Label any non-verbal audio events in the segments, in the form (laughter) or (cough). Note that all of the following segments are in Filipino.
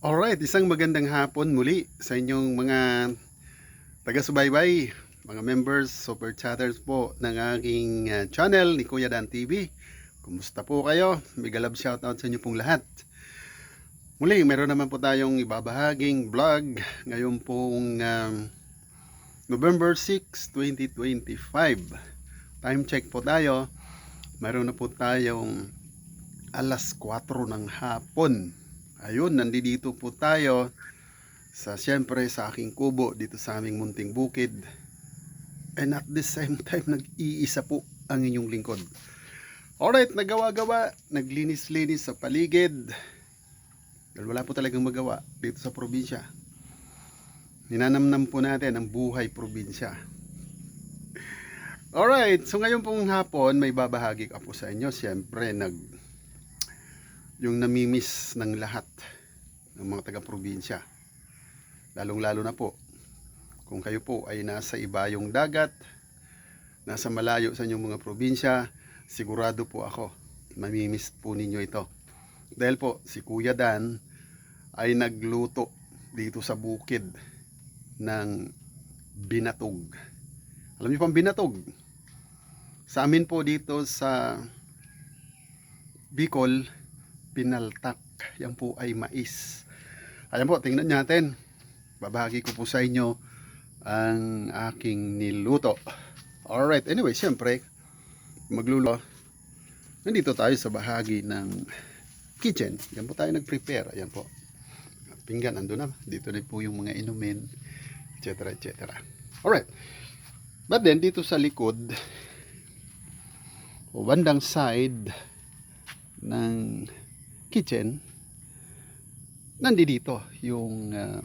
Alright, isang magandang hapon muli sa inyong mga taga-subaybay, mga members, super chatters po ng aking uh, channel ni Kuya Dan TV. Kumusta po kayo? Mega love shoutout sa inyo pong lahat. Muli, meron naman po tayong ibabahaging vlog ngayon pong um, November 6, 2025. Time check po tayo. Meron na po tayong alas 4 ng hapon. Ayun, nandito po tayo sa siyempre sa aking kubo dito sa aming munting bukid. And at the same time, nag-iisa po ang inyong lingkod. Alright, nagawa-gawa, naglinis-linis sa paligid. Dahil wala po talagang magawa dito sa probinsya. Ninanamnam po natin ang buhay probinsya. Alright, so ngayon pong hapon, may babahagi ka po sa inyo. Siyempre, nag yung namimiss ng lahat ng mga taga-probinsya. Lalong-lalo na po kung kayo po ay nasa ibayong dagat, nasa malayo sa inyong mga probinsya, sigurado po ako mamimiss po ninyo ito. Dahil po si Kuya Dan ay nagluto dito sa bukid ng binatog. Alam niyo pang binatog? Sa amin po dito sa Bicol, pinaltak. Yan po ay mais. Ayan po, tingnan natin. Babahagi ko po sa inyo ang aking niluto. Alright, anyway, siyempre, maglulo. Nandito tayo sa bahagi ng kitchen. Yan po tayo nag-prepare. Ayan po. Pinggan, ando na. Dito na po yung mga inumin, etc. etc. Alright. But then, dito sa likod, o bandang side ng kitchen, nandito yung uh,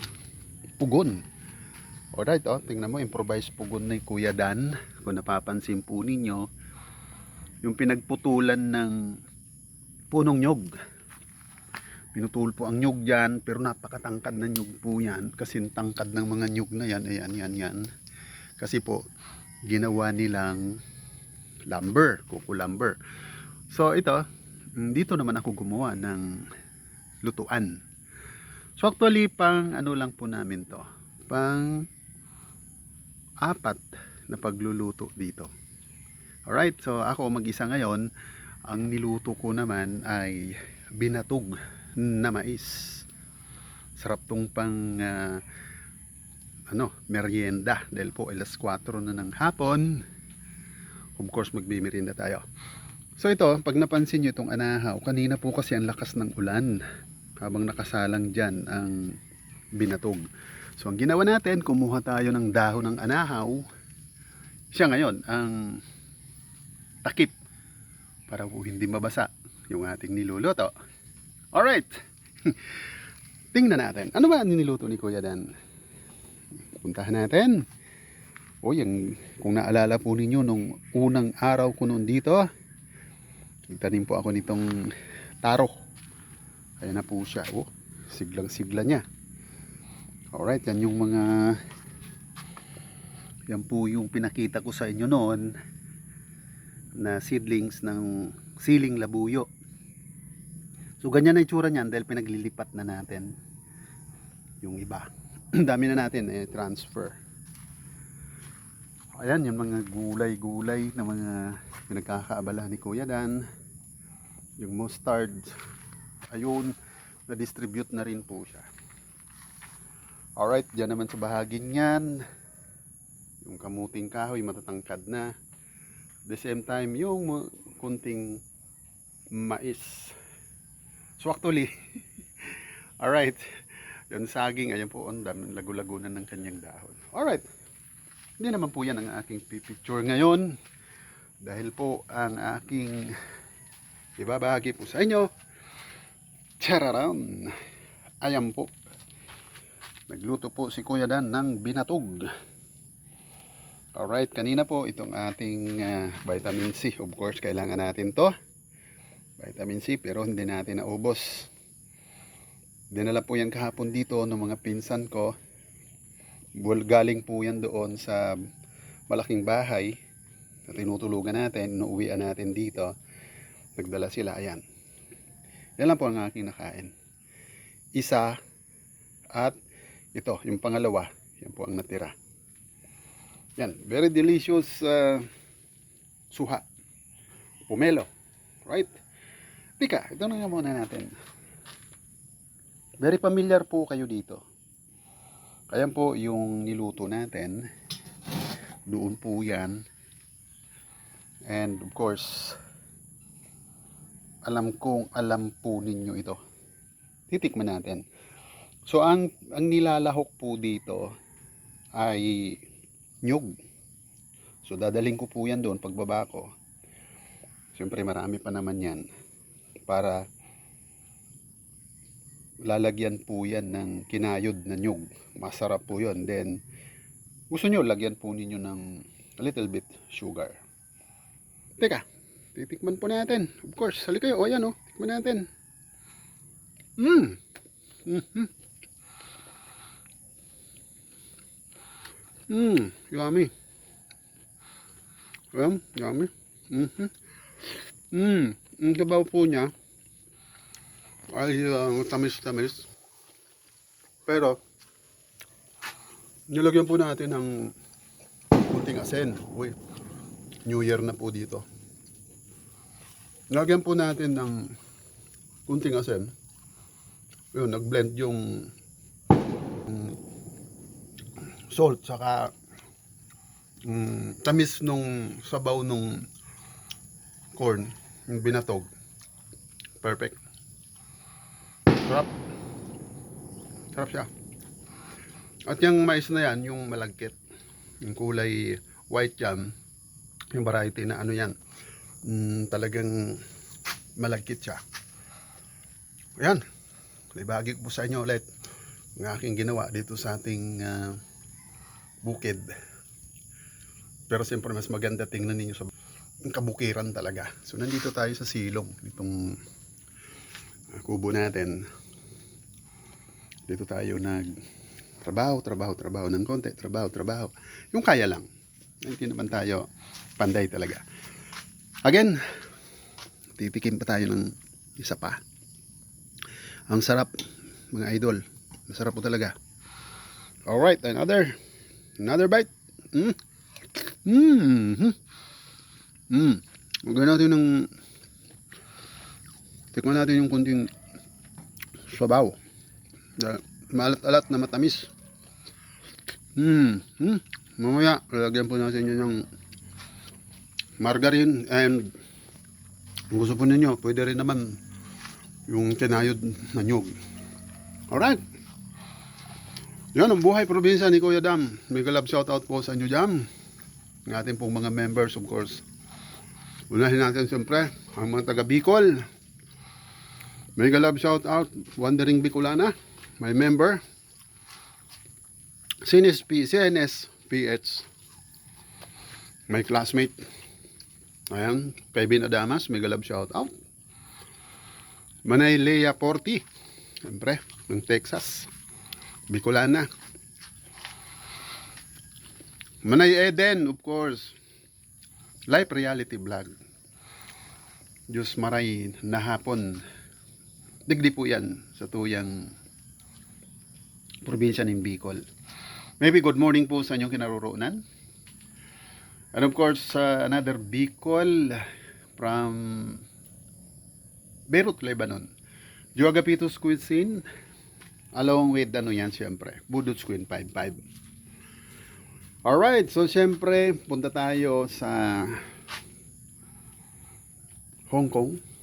pugon. Alright, oh, tingnan mo, improvised pugon ni Kuya Dan. Kung napapansin po ninyo, yung pinagputulan ng punong nyog. Pinutul po ang nyog dyan, pero napakatangkad na nyog po yan. Kasi tangkad ng mga nyog na yan, ayan, yan, yan. Kasi po, ginawa nilang lumber, kuko lumber. So ito, dito naman ako gumawa ng lutuan. So actually pang ano lang po namin to, pang apat na pagluluto dito. Alright, so ako mag-isa ngayon, ang niluto ko naman ay binatog na mais. Sarap tong pang ah, ano, merienda dahil po alas 4 na ng hapon. Of course, magbimirenda tayo. So ito, pag napansin nyo itong anahaw, kanina po kasi ang lakas ng ulan habang nakasalang dyan ang binatog. So ang ginawa natin, kumuha tayo ng dahon ng anahaw. Siya ngayon, ang takip para po hindi mabasa yung ating niluluto. Alright! (laughs) Tingnan natin. Ano ba ang niluto ni Kuya Dan? Puntahan natin. O yan, kung naalala po ninyo nung unang araw ko noon dito, nagtanim po ako nitong taro. Kaya na po siya. Oh, siglang sigla niya. Alright, yan yung mga yan po yung pinakita ko sa inyo noon na seedlings ng siling labuyo. So ganyan na itsura niyan dahil pinaglilipat na natin yung iba. (clears throat) Dami na natin eh transfer. Ayan yung mga gulay-gulay na mga pinagkakaabala ni Kuya Dan. Yung mustard. Ayun, na-distribute na rin po siya. Alright, dyan naman sa bahaging yan. Yung kamuting kahoy, matatangkad na. The same time, yung kunting mais. So actually, (laughs) alright, yung saging, ayan po, ang dami, lagu-lago na ng kanyang dahon. Alright, hindi naman po yan ang aking picture ngayon. Dahil po ang aking ibabahagi po sa inyo. Chararam! Ayan po. Nagluto po si Kuya Dan ng binatog. Alright, kanina po itong ating ah, vitamin C. Of course, kailangan natin to. Vitamin C, pero hindi natin naubos. Dinala po yan kahapon dito ng mga pinsan ko. Galing po yan doon sa malaking bahay na tinutulugan natin, inuuwian natin dito. Nagdala sila, ayan. Yan lang po ang aking nakain. Isa At ito, yung pangalawa, yan po ang natira. Yan, very delicious uh, suha. Pomelo. Right? Tika, ito na nga muna natin. Very familiar po kayo dito. Kaya po yung niluto natin. Doon po yan. And of course, alam kong alam po ninyo ito. Titikman natin. So ang ang nilalahok po dito ay nyug. So dadaling ko po yan doon pagbaba ko. Siyempre marami pa naman yan para lalagyan po yan ng kinayod na nyug. Masarap po yun. Then gusto nyo lagyan po ninyo ng a little bit sugar. Teka, titikman po natin. Of course, sali kayo. O yan o, tikman natin. Mmm. Mm-hmm. Mmm, yummy. Um, yummy. Mm-hmm. Mmm, ang sabaw po niya ay uh, tamis-tamis. Pero, nilagyan po natin ng kunting asin. Uy, New Year na po dito. Nilagyan po natin ng kunting asin. Yun, nag-blend yung mm, salt saka mm, tamis nung sabaw nung corn, yung binatog. Perfect. Sarap. Sarap siya. At yung mais na yan, yung malagkit, yung kulay white yan, yung variety na ano yan, mm, talagang malagkit siya. Ayan. Ibagi ko po sa inyo ulit ang aking ginawa dito sa ating ah, bukid. Pero siyempre mas maganda tingnan ninyo sa kabukiran talaga. So nandito tayo sa silong, itong kubo natin. Dito tayo nag trabaho, trabaho, trabaho ng konti, trabaho, trabaho. Yung kaya lang. Hindi naman tayo panday talaga. Again, titikim pa tayo ng isa pa. Ang sarap, mga idol. Masarap po talaga. Alright, another. Another bite. Mm. Mm. Mm. Magyan natin ng tikman natin yung kunting sabaw. Maalat-alat na matamis. Mm. Mm. Mamaya, lalagyan po natin yun ng margarine and kung gusto po ninyo, pwede rin naman yung kinayod na nyug. Alright. Yan ang buhay probinsya ni Kuya Dam. May galab shoutout po sa inyo Dam. Ng ating pong mga members of course. Unahin natin siyempre ang mga taga Bicol. May galab shoutout. Wandering Bicolana. My member. CNS, P, CNS PH. My classmate. Ayan. Kevin Adamas. May galab shoutout. Manay Lea Porti. Siyempre, ng Texas. Bicolana. Manay Eden, of course. Life Reality Vlog. Diyos maray na hapon. Digdi po yan sa tuyang probinsya ng Bicol. Maybe good morning po sa inyong kinaroroonan. And of course, uh, another Bicol from Beirut, Lebanon. Joagapitos Cuisine. Along with ano yan siyempre. Budots Queen 55. Alright, so siyempre punta tayo sa Hong Kong.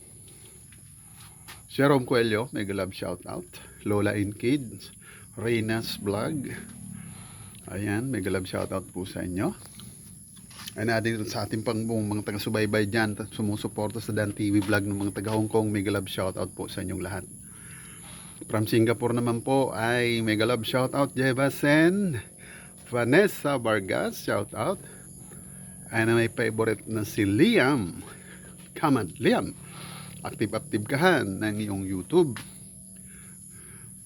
Jerome Coelho, mega love shout out. Lola in Kids, Reyna's Vlog. Ayan, mega love shout out po sa inyo. Ay na din sa ating pang mga taga-subaybay dyan, sumusuporta sa Dan TV vlog ng mga taga Hong Kong, mega love shout out po sa inyong lahat. From Singapore naman po ay mega love shout out Jeva Sen, Vanessa Vargas, shout out. Ay na may favorite na si Liam. Come on, Liam. Active-active kahan ng iyong YouTube.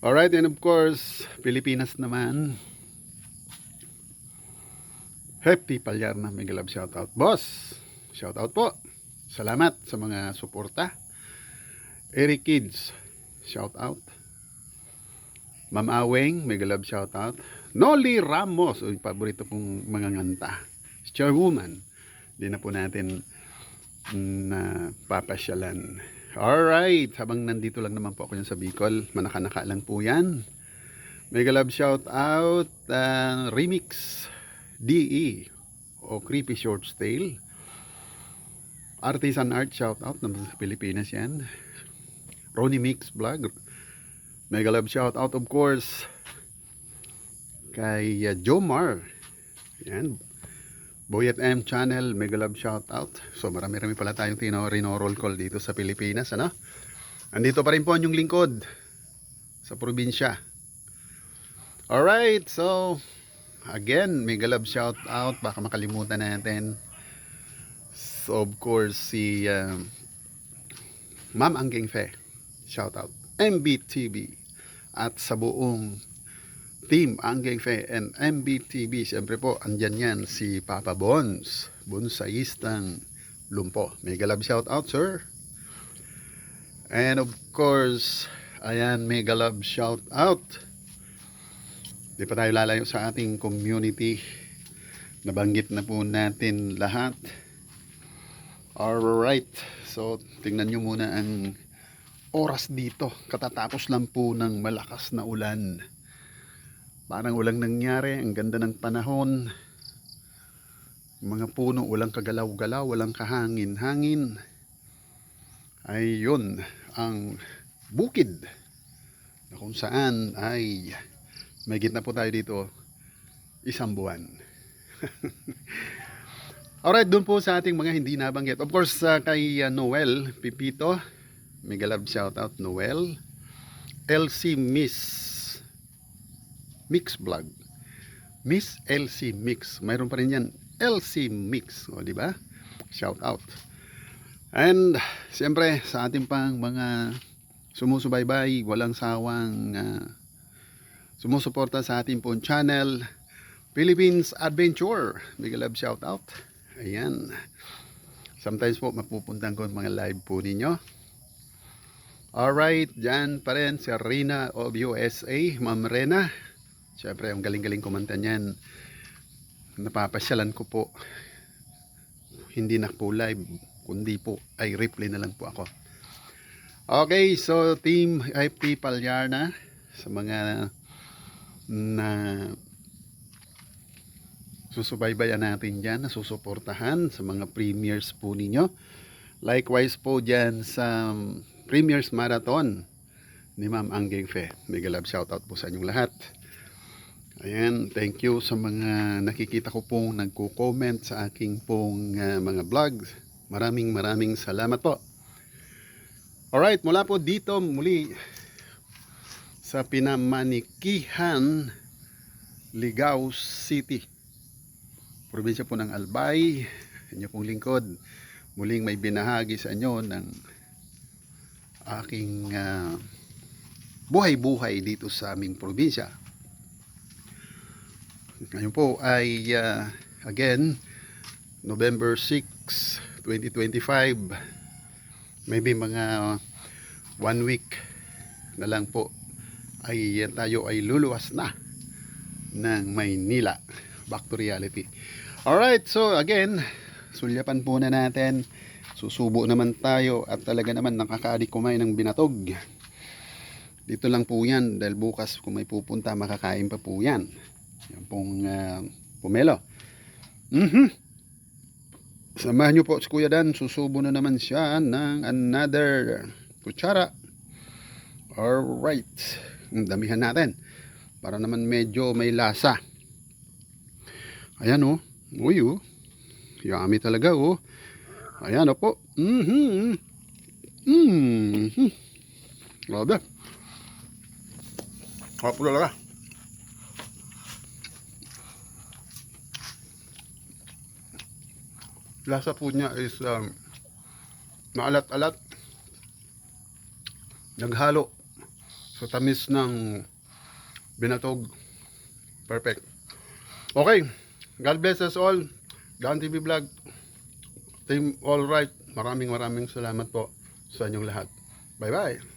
Alright, and of course, Pilipinas naman. Happy Palyar na mega love shout out. Boss, shout out po. Salamat sa mga suporta. Eric Kids, shout out. Ma'am Aweng, mega love shoutout. Noli Ramos, o paborito kong mga nganta. Chairwoman, di na po natin na papasyalan. Alright, habang nandito lang naman po ako sa Bicol, manaka-naka lang po yan. Mega love shoutout, uh, Remix DE o Creepy Short Tale. Artisan Art shoutout naman sa Pilipinas yan. Ronnie Mix Vlog. Mega love shoutout of course kay uh, Jomar. Yan. Boyet M channel, mega love shoutout. So marami-rami pala tayong tino rino-roll call dito sa Pilipinas, ano? Andito pa rin po yung lingkod sa probinsya. Alright, so again, mega love shoutout. Baka makalimutan natin. So of course si uh, Ma'am Angking Fe. Shoutout. MBTV at sa buong team Angking Fe and MBTV siyempre po andyan yan si Papa Bons bonsayistang lumpo. Mega love shout out sir. And of course ayan mega love shout out. Di pa tayo lalayo sa ating community. Nabanggit na po natin lahat. Alright. So tingnan nyo muna ang oras dito. Katatapos lang po ng malakas na ulan parang walang nangyari. Ang ganda ng panahon. Mga puno walang kagalaw-galaw walang kahangin-hangin. Ay yun ang bukid na kung saan ay may gitna po tayo dito isang buwan. (laughs) Alright dun po sa ating mga hindi nabanggit. Of course uh, kay uh, Noel Pipito. Mega love shout out Noel. LC Miss Mix Vlog. Miss LC Mix. Mayroon pa rin yan. LC Mix. O, di ba? Shout out. And, siyempre, sa ating pang mga sumusubaybay, walang sawang uh, sumusuporta sa ating pong channel, Philippines Adventure. Big love shout out. Ayan. Sometimes po, mapupuntan ko mga live po ninyo. Alright, dyan pa rin si Rina of USA, Ma'am Rena. Siyempre, ang galing-galing kumanta niyan. Napapasyalan ko po. Hindi na po live, kundi po ay replay na lang po ako. Okay, so Team IFT Palyarna sa mga na susubaybayan natin dyan, na susuportahan sa mga premiers po ninyo. Likewise po dyan sa Premiers Marathon ni Ma'am Angging Fe. Mega love shoutout po sa inyong lahat. Ayan, thank you sa mga nakikita ko pong nagko-comment sa aking pong uh, mga vlogs. Maraming maraming salamat po. Alright, mula po dito muli sa Pinamanikihan, Ligao City. Probinsya po ng Albay, inyo pong lingkod. Muling may binahagi sa inyo ng aking uh, buhay-buhay dito sa aming probinsya. Ngayon po ay uh, again November 6, 2025. Maybe mga one week na lang po ay uh, tayo ay luluwas na ng Maynila. Back to reality. Alright, so again, sulyapan po na natin. Susubo naman tayo at talaga naman nakakaadik kumain ng binatog. Dito lang po yan dahil bukas kung may pupunta makakain pa po yan. Yan pong uh, pumelo. Mhm. Samahan nyo po si Kuya Dan. Susubo na naman siya ng another kutsara. Alright. Damihan natin. Para naman medyo may lasa. Ayan o. Oh. Uy o. Oh. Yummy talaga o. Oh. Ayan o po. Mhm. Mhm. Grabe. Harap talaga. Lasa po niya is um, maalat-alat naghalo sa tamis ng binatog. Perfect. Okay. God bless us all. Dan TV Vlog. Team All Right. Maraming maraming salamat po sa inyong lahat. Bye bye